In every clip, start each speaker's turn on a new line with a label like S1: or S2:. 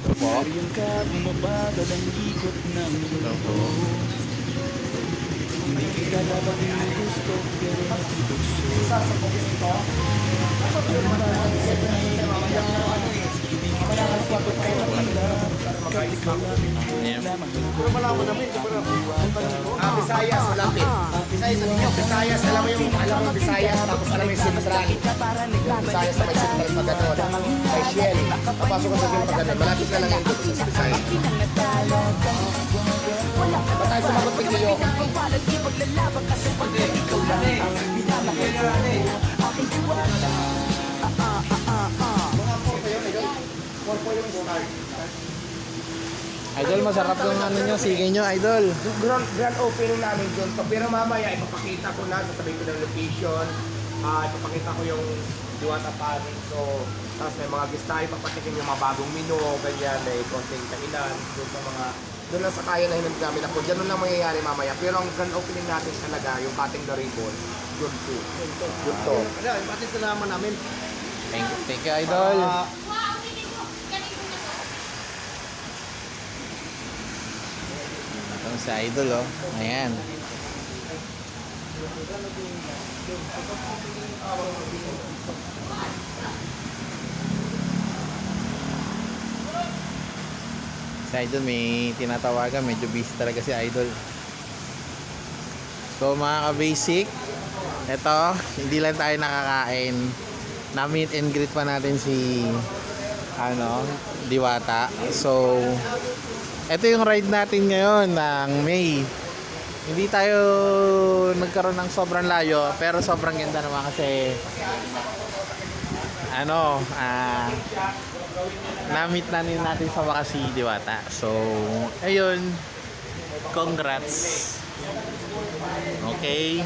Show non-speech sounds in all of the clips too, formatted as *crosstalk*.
S1: Ito po.
S2: Marian ka, bumabagal ang ikot ng
S1: Ito po.
S2: Hindi kita labang ng gusto, pero natutugso
S1: Ayan.
S3: Ah, Visayas, malapit. Visayas, ano nyo? Visayas, alam mo yung, alam mo yung Visayas, tapos alam mo yung Central. Visayas na may Central pag gano'n. May sa Shell pag gano'n. Malapit na lang yun doon sa Visayas. Ba't tayo sumagot kay Gio?
S1: Idol, masarap yung ano nyo, sige nyo, idol.
S3: Grand, grand opening namin doon. to. Pero mamaya, ipapakita ko na, sasabihin ko ng location. Ah, ipapakita ko yung Diwata Panin. So, tapos may mga guest tayo, papatikin yung mga bagong menu, ganyan, may konting kainan, doon sa mga, doon lang sa kaya na hinag namin ako. Diyan lang mangyayari mamaya. Pero ang grand opening natin talaga, yung Cutting the Ribbon, yun to. Yun to.
S4: Ano, yung ating salaman namin.
S1: Thank you, thank you, idol.
S4: Ah,
S1: Si idol, oh. Ayan. Si idol may tinatawagan, medyo busy talaga si idol. So mga ka-basic, ito, *laughs* hindi lang tayo nakakain. Na-meet and greet pa natin si ano, Diwata. So, ito yung ride natin ngayon ng May. Hindi tayo nagkaroon ng sobrang layo, pero sobrang ganda naman kasi ano, ah na-meet na din natin sa wakas si Diwata. So, ayun, congrats. Okay,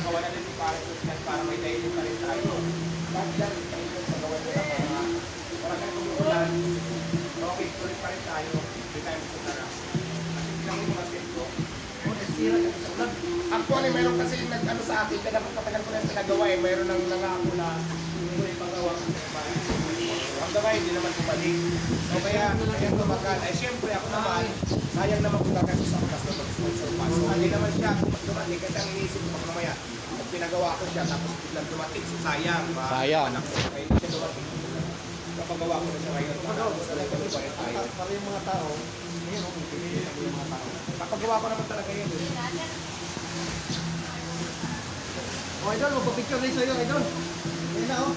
S3: Actually, meron kasi yung nag-ano sa akin, kaya patagal ko na yung pinagawa eh. Meron nang nangako na hindi ko ipagawa kasi Hanggang ngayon, hindi naman bumalik. So kaya, kaya tumagal. Eh, syempre, ako naman, sayang naman kung kasi sa kasi mag-sponsor pa. So, hindi naman siya dumating kasi ang iniisip ko pag mamaya, pag pinagawa ko siya, tapos biglang dumating. So, sayang. Ma-
S1: Sayang.
S3: anak ko. Kaya hindi siya dumating. Kapagawa ko na siya ngayon. Tapos talaga ko tayo.
S4: para yung mga tao, ngayon, oh, may pinili ako yung mga tao.
S3: Kapagawa ko naman talaga yun. eh.
S4: Oh, idol, magpa-picture rin sa'yo, idol. Ayun na, oh.